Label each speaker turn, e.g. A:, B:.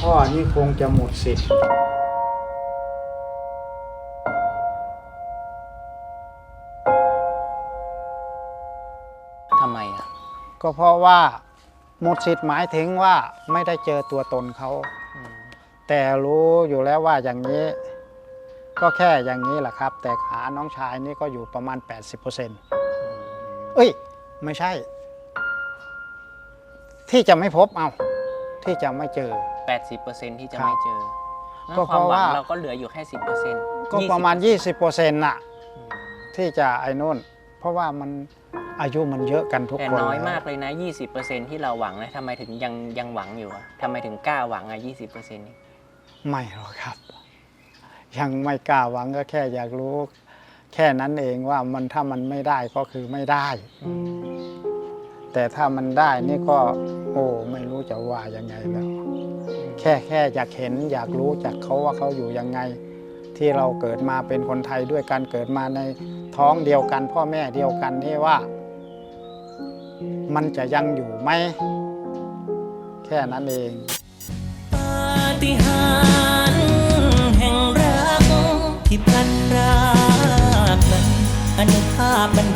A: พ่อนี่คงจะหมดสิทธิ์
B: ทำไมอะ
A: ก็เพราะว่าหมดสิทธิ์หมายถึงว่าไม่ได้เจอตัวตนเขา
B: อืม
A: แต่รู้อยู่แล้วว่าอย่างนี้ ก็แค่อย่างนี้แหละครับ แต่ขาน้องชายนี่ก็อยู่ประมาณ 80%เอ้ย ไม่ใช่ ที่จะไม่พบเอา ที่จะไม่เจอ
B: 80%ที่จะ
A: ครับ
B: ไม่เจอ
A: ก็
B: งั้นความหวัง
A: เพราะว่า
B: เราก็เหลืออยู่แค่ 10%
A: ก็ประมาณ 20%น่ะ
B: อืม
A: ที่จะไอ้นู่น เพราะว่ามันอายุมันเยอะกันทุก
B: แต่
A: คน
B: น้อย
A: แล้ว
B: มากเลยนะ 20%ที่เราหวังนะทำไมถึงยังยังหวังอยู่อะทำไมถึงกล้าหวังอะ20%นี่
A: ไม่หรอกครับ ยังไม่กล้าหวังก็แค่อยากรู้ แค่นั้นเองว่ามันถ้ามันไม่ได้ก็คือไม่ได้ แต่ถ้ามันได้นี่ก็ โอ้ไม่รู้จะว่ายังไงแล้ว แค่แค่อยากเห็นอยากรู้จากเขาว่าเขาอยู่ยังไง ที่เราเกิดมาเป็นคนไทยด้วยกันเกิดมาในท้องเดียวกัน พ่อแม่เดียวกันนี่ว่า มันจะยังอยู่ไหม แค่นั้นเอง
C: ปาฏิหาริย์แห่งรักที่พลันพรากนั้นอนุภาพบันดา